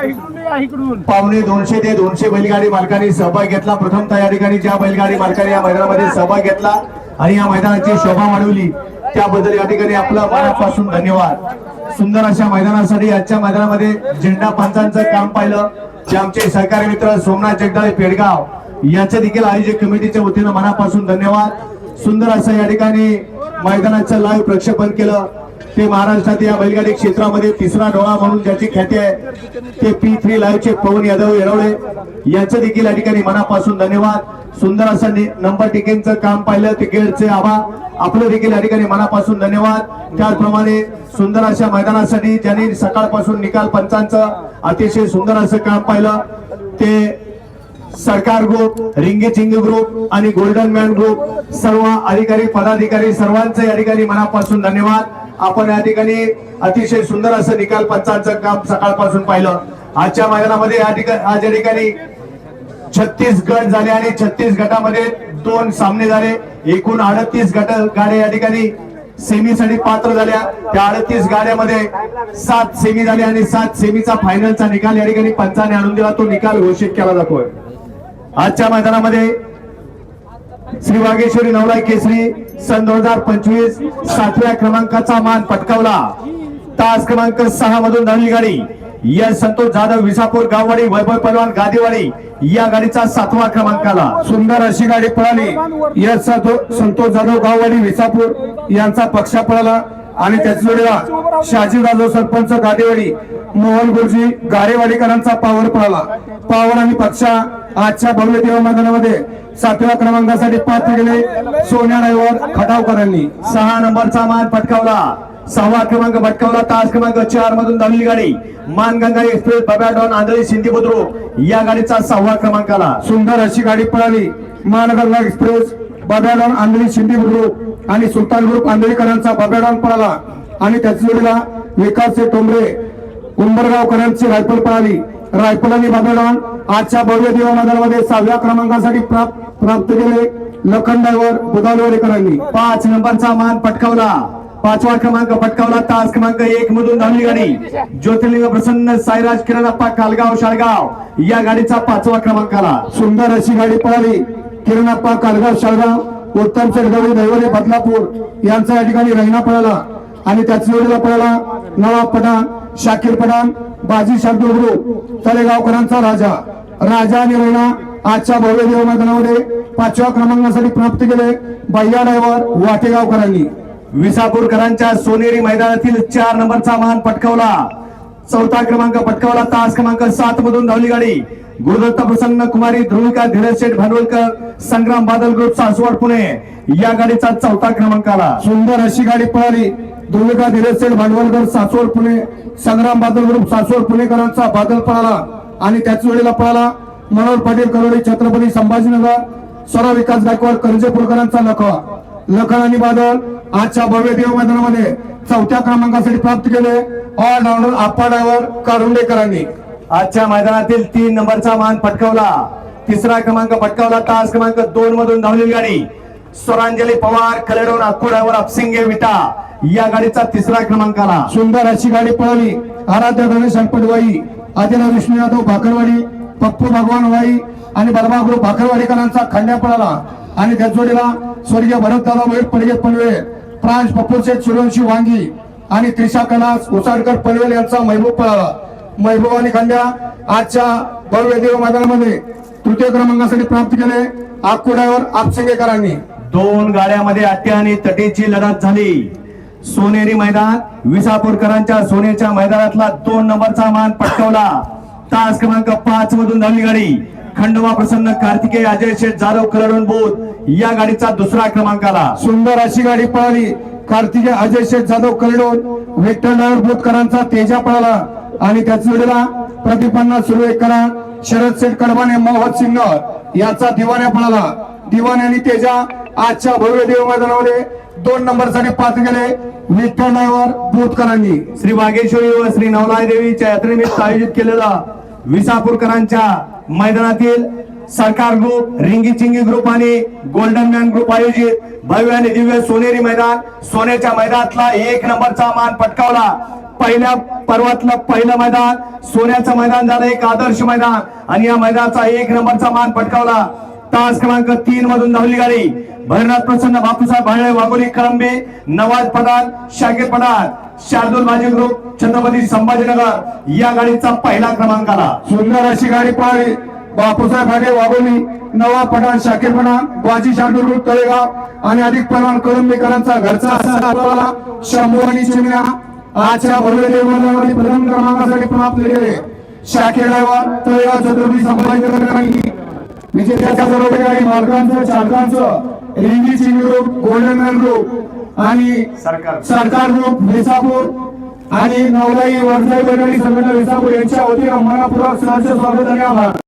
पावणे दोनशे ते दोनशे बैलगाडी मालकांनी सहभाग घेतला. प्रथमतः या ठिकाणी ज्या बैलगाडी मालकांनी या मैदानामध्ये सहभाग घेतला आणि या मैदानाची शोभा वाढवली त्याबद्दल या ठिकाणी आपला मनापासून धन्यवाद. सुंदर अशा मैदानासाठी आजच्या मैदानामध्ये झेंडा पंचांचं काम पाहिलं. जे आमचे सहकारी मित्र सोमनाथ जगदाळे पेडगाव यांच्या देखील आयोजक कमिटीच्या वतीनं मनापासून धन्यवाद. सुंदर असं या ठिकाणी मैदानाचं लाईव्ह प्रक्षेपण केलं. ते महाराष्ट्रात या बैलगाडी क्षेत्रामध्ये तिसरा डोळा म्हणून ज्याची ख्याती आहे ते पी थ्री लाईव्हचे पवन यादव येरवडे. यांचं देखील या ठिकाणी मनापासून धन्यवाद. सुंदर असं नि- नंबर टिकेनचं काम पाहिलं तिकीटचे आभा. आपलं देखील या ठिकाणी मनापासून धन्यवाद. त्याचप्रमाणे सुंदर अशा मैदानासाठी ज्यांनी सकाळपासून निकाल पंचांचं अतिशय सुंदर असं काम पाहिलं ते सरकार ग्रुप रिंगे चिंग ग्रुप आणि गोल्डन मॅन ग्रुप सर्व अधिकारी पदाधिकारी सर्वांचे या ठिकाणी मनापासून धन्यवाद. आपण या ठिकाणी अतिशय सुंदर असं निकाल पंचांचं काम सकाळपासून पाहिलं. आजच्या मैदानामध्ये या ठिकाणी आज या ठिकाणी छत्तीस गट झाले आणि छत्तीस गटामध्ये दोन सामने झाले. एकूण अडतीस गट गाड्या या ठिकाणी सेमीसाठी पात्र झाल्या. त्या अडतीस गाड्यामध्ये सात सेमी झाल्या आणि सात सेमीचा फायनलचा निकाल या ठिकाणी पंचाने आणून दिला. तो निकाल घोषित केला जातोय. आजच्या मैदानामध्ये श्री वागेश्वरी नवलाई केसरी सन दोन हजार पंचवीस सातव्या क्रमांकाचा मान पटकावला. तास क्रमांक सहा मधून धावली गाडी या संतोष जाधव विसापूर गाववाडी वैभव पलवान गादीवाडी या गाडीचा सातवा क्रमांक आला सुंदर अशी गाडी पळाली. या संतोष जाधव गाववाडी विसापूर यांचा पक्षा पळाला. आणि त्याच जोडीला शाजी जाधव सरपंच गादेवाडी मोहन गुरुजी गारेवाडीकरांचा पावर पळाला. पावर आणि पक्षा आजच्या भव्य देव मैदानामध्ये सातव्या क्रमांकासाठी पात्र गेले सोन्या रायवर खटावकरांनी सहा नंबरचा मान पटकावला. सहावा क्रमांक पटकावला. तास क्रमांक चार मधून धावलेली गाडी मानगंगा एक्सप्रेस बब्या डॉन आंधळी सिंधी बुद्रुक या गाडीचा सहावा क्रमांक आला सुंदर अशी गाडी पळाली. मानगंगा एक्सप्रेस बाब्याडॉन आंधळी सिंधी बुद्रुक आणि सुलतान ग्रुप आंधळीकरांचा बाब्याडॉन पळाला. आणि त्याच जोडीला विकास टोंबरे उंबरगावकरांची रायफल पळाली. रायफल आणि बाब्याडॉन आजच्या भव्य दिवानगरमध्ये सहाव्या क्रमांकासाठी प्राप्त केले लखन ड्रायव्हर पाच नंबरचा मान पटकावला. पाचवा क्रमांक पटकावला. तास क्रमांक एक मधून धावली गाडी. ज्योतिर्लिंग प्रसन्न साईराज किरणप्पा कालगाव शाळगाव. या गाडीचा पाचवा क्रमांक आला. सुंदर अशी गाडी पळाली. किरणप्पा कालगाव शाळगाव उत्तम शेडगावी दैवरे बदलापूर यांचा या ठिकाणी रहिना पळाला. आणि त्याच जोडीला पळाला नवाब पठाण शाकीर पठाण बाजी शार्दूल ग्रुप तळेगावकरांचा राजा. राजा आणि आजच्या भव्य देव मैदानामध्ये पाचव्या क्रमांकासाठी प्राप्त केले भैया ड्रायव्हर वाटेगावकरांनी. विसापूरकरांच्या सोनेरी मैदानातील चार नंबरचा मान पटकावला. चौथा क्रमांक पटकावला तास क्रमांक सात मधून धावली गाडी. गुरुदत्त प्रसन्न कुमारी ध्रुविका धीरज शेठ भांडवलकर संग्राम बादल ग्रुप सासवड पुणे. या गाडीचा चौथा क्रमांक आला. सुंदर अशी गाडी पळाली. धुळका धीरज शेठ भांडवलकर सासवड पुणे. संग्राम बादल ग्रुप सासवड पुणेकरांचा बादल पळाला. आणि त्याच वेळेला पळाला मनोहर पाटील करोडे छत्रपती संभाजीनगर स्वरा विकास गायकवाड करंजेपूरकरांचा लखवा. लखन आणि बादल आजच्या भव्य देव मैदानामध्ये चौथ्या क्रमांकासाठी प्राप्त केले. ऑलराऊंडर आप्पा ड्रायव्हर कारुंडेकरांनी. आजच्या मैदानातील तीन नंबरचा मान पटकावला. तिसरा क्रमांक पटकावला. तास क्रमांक दोन मधून धावलेली गाडी. स्वरांजली पवार कलेडोन अक्कोड्यावर अपसिंगे विटा. या गाडीचा तिसरा क्रमांक आला सुंदर अशी गाडी पळाली. आराध्य गणेश हनपटवाई आदिराव विष्णू यादव भाकरवाडी पप्पू भगवान वाई आणि बलमागुरु भाकरवाडीकरांचा खंड्या पळाला. आणि त्या जोडीला स्वर्गीय भरत मयूर पडगे पनवे प्रांश पप्पू शेठ सूर्यवंशी वांगी आणि त्रिशा कलास उसाडकर पनवेल यांचा महबूब पळाला. महबूब आणि खंड्या आजच्या भव्य देव मैदानामध्ये तृतीय क्रमांकासाठी प्राप्त केले. आकुड्यावर आपसिंगेकरांनी. दोन गाड्यामध्ये आट्या आणि तटीची लढत झाली. सोनेरी मैदान विसापूरकरांच्या सोनेच्या मैदानातला दोन नंबरचा मान पटकवला. तास क्रमांक पाच मधून धावली गाडी. खंडोबा प्रसन्न कार्तिकेय अजय शेठ जाधव कलडून बोध या गाडीचा दुसरा क्रमांक आला. सुंदर अशी गाडी पळाली. कार्तिके अजय शेठ जाधव कलडोन विठ्ठल नायर बोधकरांचा तेजा पळाला. आणि त्याच वेळेला प्रतिपन्ना सुरवेकरा शरद शेठ कडबाने मोहन सिंग याचा दिवाण्या पळाला. दिवाने तेजा आजच्या भव्य देव मैदानामध्ये दोन नंबर पाच गेले. विठ्ठल नायर श्री वागेश्वरी व श्री नवलाय देवीच्या यात्रेनिमित्त आयोजित केलेला विसापूरकरांच्या मैदानातील सरकार ग्रुप रिंगी चिंगी ग्रुप आणि गोल्डन मॅन ग्रुप आयोजित भव्य आणि दिव्य सोनेरी मैदान सोन्याच्या मैदानातला एक नंबरचा मान पटकावला. पहिल्या पर्वातलं पहिलं मैदान सोन्याचं मैदान झालं एक आदर्श मैदान. आणि या मैदानाचा एक नंबरचा मान पटकावला. तास क्रमांक तीन मधून धावली गाडी. भरनाथ प्रसन्न बापूसाहेब भाळे वाघोली कळंबे नवाज पठाण शाकीर पठाण शार्दूल माजी ग्रुप छत्रपती संभाजीनगर. या गाडीचा पहिला क्रमांक आला. सुंदर अशी गाडी पळाली. बापूसाहेब भागे वाघोली नवा पठाण शाकीर पठाण बाजी शांडूर तळेगाव आणि अधिक प्रमाण कळंबेकरांचा घरचा शंभू आणि चिमण्या आजच्या भरलेल्या प्रथम क्रमांकासाठी प्राप्त झालेले. शाकीर ड्रायव्हर तळेगाव छत्रपती संभाजीनगर विजेत्याच्या सर्व गाडी मालकांचं चालकांचं Ringi Singh group golden man group आणि सरकार. ग्रुप विसापूर आणि नवलाई वरजाई बैठणी संघटना विसापूर यांच्या वतीनं मनापूर्वक सहर्ष स्वागत आणि आभार